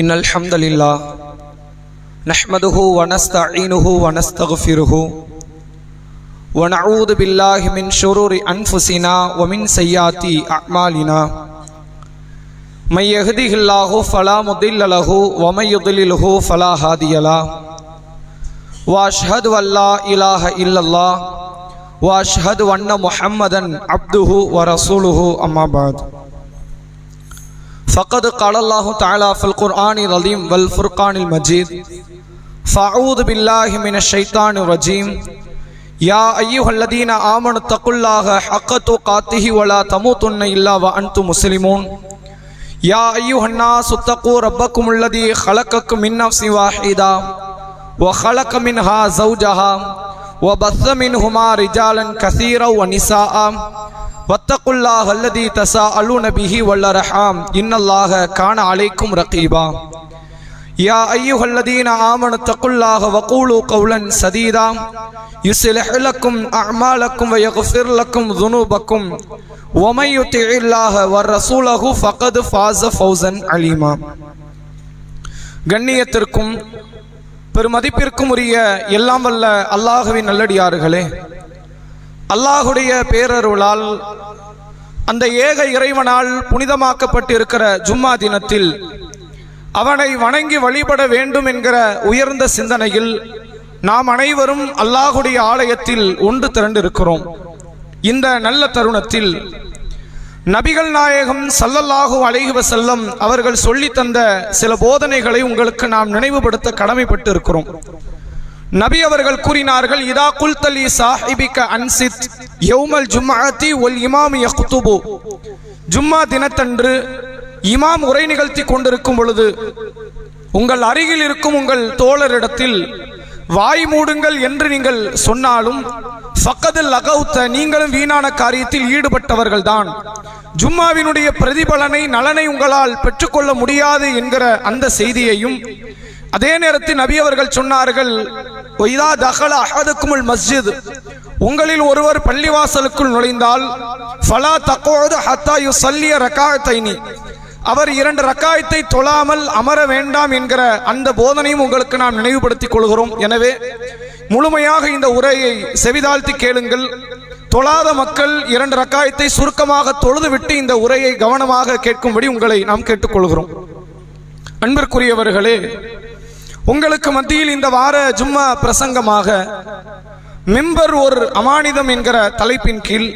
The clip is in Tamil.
إن الحمد لله نحمده ونستعينه ونستغفره. ونعوذ بالله من شرور أنفسنا ومن سيئات أعمالنا. من يهده الله فلا مضل له ومن يضلله فلا هادي له. وأشهد أن لا إله إلا الله. وأشهد أن محمدا عبده ورسوله أما بعد. فقد قال الله تعالى في القرآن العظيم والفرقان المجيد فأعوذ بالله من الشيطان الرجيم. يا أيها الذين آمنوا اتقوا الله حق تقاته ولا تموتن إلا وأنتم مسلمون. يا أيها الناس اتقوا ربكم الذي خلقكم من نفس واحدة وخلق منها زوجها وبث منهما رجالا كثيرا ونساء واتقوا الله الذي تساءلون به والارحام ان الله كان عليكم رقيبا يا ايها الذين امنوا اتقوا الله وقولوا قولا سديدا يصلح لكم اعمالكم ويغفر لكم ذنوبكم ومن يطع الله ورسوله فقد فاز فوزا عليما கண்ணியத்திற்கும் பெருமதிப்பிற்கும் உரிய எல்லாம் வல்ல அல்லாஹுவின் நல்லடியார்களே அல்லாஹுடைய பேரருளால் அந்த ஏக இறைவனால் புனிதமாக்கப்பட்டிருக்கிற ஜும்மா தினத்தில் அவனை வணங்கி வழிபட வேண்டும் என்கிற உயர்ந்த சிந்தனையில் நாம் அனைவரும் அல்லாஹுடைய ஆலயத்தில் ஒன்று திரண்டிருக்கிறோம். இந்த நல்ல தருணத்தில் நபிகள் நாயகம் சல்லல்லாஹு அலைஹி செல்லம் அவர்கள் சொல்லி தந்த சில போதனைகளை உங்களுக்கு நாம் நினைவுபடுத்த கடமைப்பட்டு இருக்கிறோம் நபி அவர்கள் கூறினார்கள் இதா குல்தலி சாஹிபிக அன்சித் யௌமல் ஜும்மாத்தி ஒல் இமாம் யக்துபு. ஜும்மா தினத்தன்று இமாம் உரை நிகழ்த்தி கொண்டிருக்கும் பொழுது உங்கள் அருகில் இருக்கும் உங்கள் தோழரிடத்தில் வாய் மூடுங்கள் என்று நீங்கள் சொன்னாலும் ஃபக்கதில் அகௌத்த நீங்களும் வீணான காரியத்தில் ஈடுபட்டவர்கள் தான் ஜும்மாவினுடைய பிரதிபலனை நலனை உங்களால் பெற்றுக்கொள்ள முடியாது என்கிற அந்த செய்தியையும் அதே நேரத்தில் நபி அவர்கள் சொன்னார்கள் ஒய்தா தகல அஹதுக்குமுல் மஸ்ஜித். உங்களில் ஒருவர் பள்ளிவாசலுக்குள் நுழைந்தால் ஃபலா தக்கோது ஹத்தா யு சல்லிய ரகாத்தைனி அவர் இரண்டு ரக்காயத்தை தொழாமல் அமர வேண்டாம் என்கிற அந்த போதனையும் உங்களுக்கு நாம் நினைவுபடுத்திக் கொள்கிறோம். எனவே முழுமையாக இந்த உரையை செவிதாழ்த்தி கேளுங்கள். தொழாத மக்கள் இரண்டு ரக்காயத்தை சுருக்கமாக தொழுதுவிட்டு இந்த உரையை கவனமாக கேட்கும்படி உங்களை நாம் கேட்டுக்கொள்கிறோம். அன்பிற்குரியவர்களே உங்களுக்கு மத்தியில் இந்த வார ஜும்மா பிரசங்கமாக மிம்பர் ஒரு அமானிதம் என்கிற தலைப்பின் கீழ்